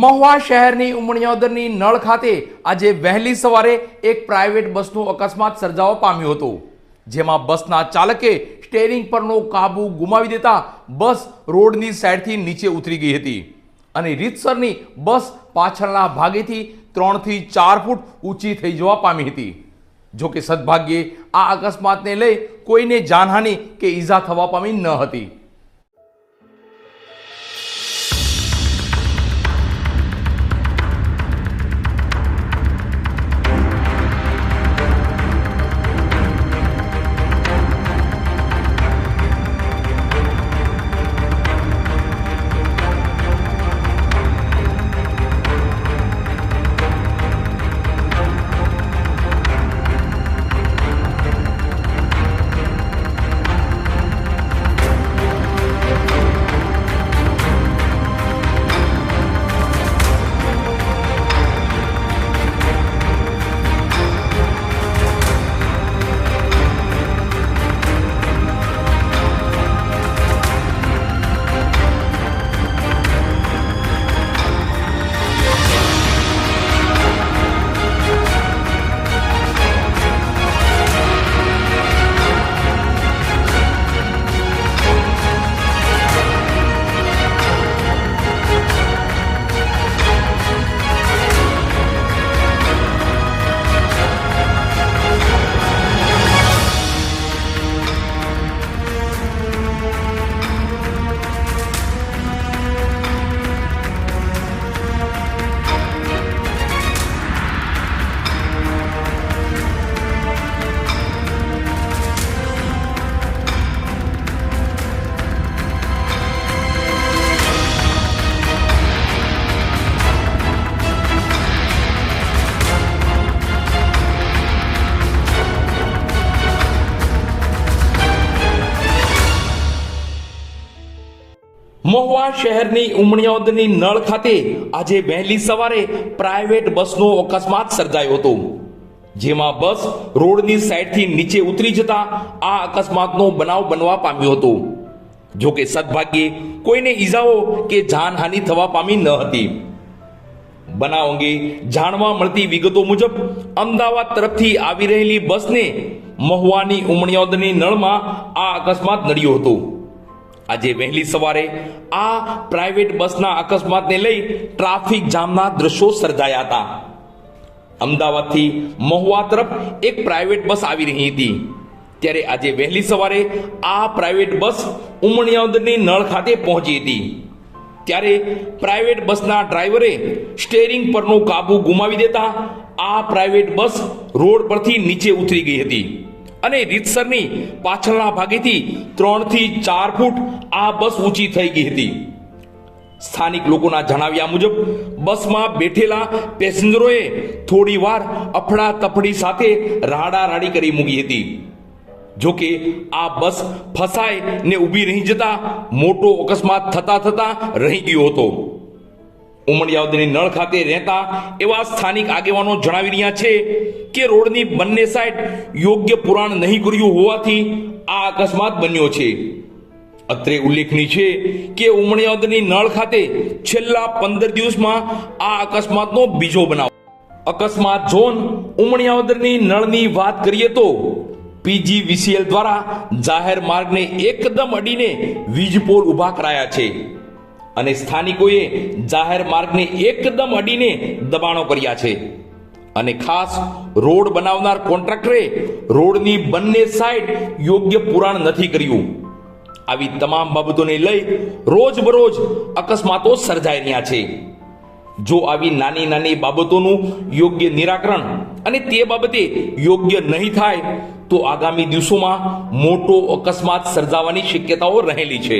મહુવા શહેરની ઉમણિયોદરની નળ ખાતે આજે વહેલી સવારે એક પ્રાઇવેટ બસનું અકસ્માત સર્જાવા પામ્યો હતો, જેમાં બસના ચાલકે સ્ટેરિંગ પરનો કાબુ ગુમાવી દેતા બસ રોડની સાઈડથી નીચે ઉતરી ગઈ હતી અને રીતસરની બસ પાછળના ભાગેથી ત્રણથી ચાર ફૂટ ઊંચી થઈ જવા પામી હતી. જોકે સદભાગ્યે આ અકસ્માતને લઈ કોઈને જાનહાનિ કે ઈજા થવા પામી ન હતી. મહુવા શહેરની ઉમણિયોદની નળ ખાતે આજે વહેલી સવારે પ્રાઇવેટ બસનો અકસ્માત સર્જાયો હતો. જેમાં બસ રોડની સાઈડથી નીચે ઉતરી જતા આ અકસ્માતનો બનાવ બનવા પામ્યો હતો. જો કે સદભાગ્યે કોઈને ઈજાઓ કે જાનહાનિ થવા પામી ન હતી. બનાવ અંગે જાણવા મળતી વિગતો મુજબ અમદાવાદ તરફથી આવી રહેલી બસને મહુવાની ઉમણિયોદની નળમાં આ અકસ્માત નડ્યો હતો. આજે વહેલી સવારે આ પ્રાઇવેટ બસના અકસ્માતને લઈ ટ્રાફિક જામના દ્રશ્યો સર્જાયા હતા. અમદાવાદથી મહુવા તરફ એક પ્રાઇવેટ બસ આવી રહી હતી. ત્યારે આજે વહેલી સવારે આ પ્રાઇવેટ બસ ઉમણિયાદની નળ ખાતે પહોંચી હતી. ત્યારે પ્રાઇવેટ બસના ડ્રાઈવરે સ્ટેરિંગ પરનો કાબુ ગુમાવી દેતા આ પ્રાઇવેટ બસ રોડ પરથી નીચે ઉતરી ગઈ હતી. અને રીતસરની પાછળના ભાગેથી ત્રણથી ચાર ફૂટ આ બસ ઊંચી થઈ ગઈ હતી. સ્થાનિક લોકોના જણાવ્યા મુજબ, બસમાં બેઠેલા પેસેન્જરોએ થોડી વાર અફડા તફડી સાથે રાડા રાડી કરી મૂકી હતી. જો કે આ બસ ફસાય ને ઊભી રહી જતા મોટો અકસ્માત થતા થતા રહી ગયો હતો. ઉમડિયાવદની નળ ખાતે રહેતા એવા સ્થાનિક આગેવાનો જણાવી રહ્યા છે કે રોડની બંને સાઈડ યોગ્ય પુરાણ નહીં કર્યું હોવાથી આ અકસ્માત બન્યો છે. અત્રે ઉલ્લેખનીય છે કે ઉમડિયાવદની નળ ખાતે છેલ્લા પંદર દિવસમાં આ અકસ્માતનો બીજો બનાવ. અકસ્માત ઝોન ઉમણિયાવદરની નળની વાત કરીએ તો પીજીવીસીએલ દ્વારા જાહેર માર્ગને એકદમ અડીને વીજ પોલ ઊભા કરાયા છે. અને સ્થાનિકોએ જાહેર માર્ગને એકદમ અડીને દબાણો કર્યા છે. અને ખાસ રોડ બનાવનાર કોન્ટ્રાક્ટરે રોડની બંને સાઈડ યોગ્ય પુરાણ નથી કર્યું. આવી તમામ બાબતોને લઈ રોજબરોજ અકસ્માતો સર્જાઈ રહ્યા છે. જો આવી નાની નાની બાબતોનું યોગ્ય નિરાકરણ અને તે બાબતે યોગ્ય નહીં થાય, તો આગામી દિવસોમાં મોટો અકસ્માત સર્જાવાની શક્યતાઓ રહેલી છે.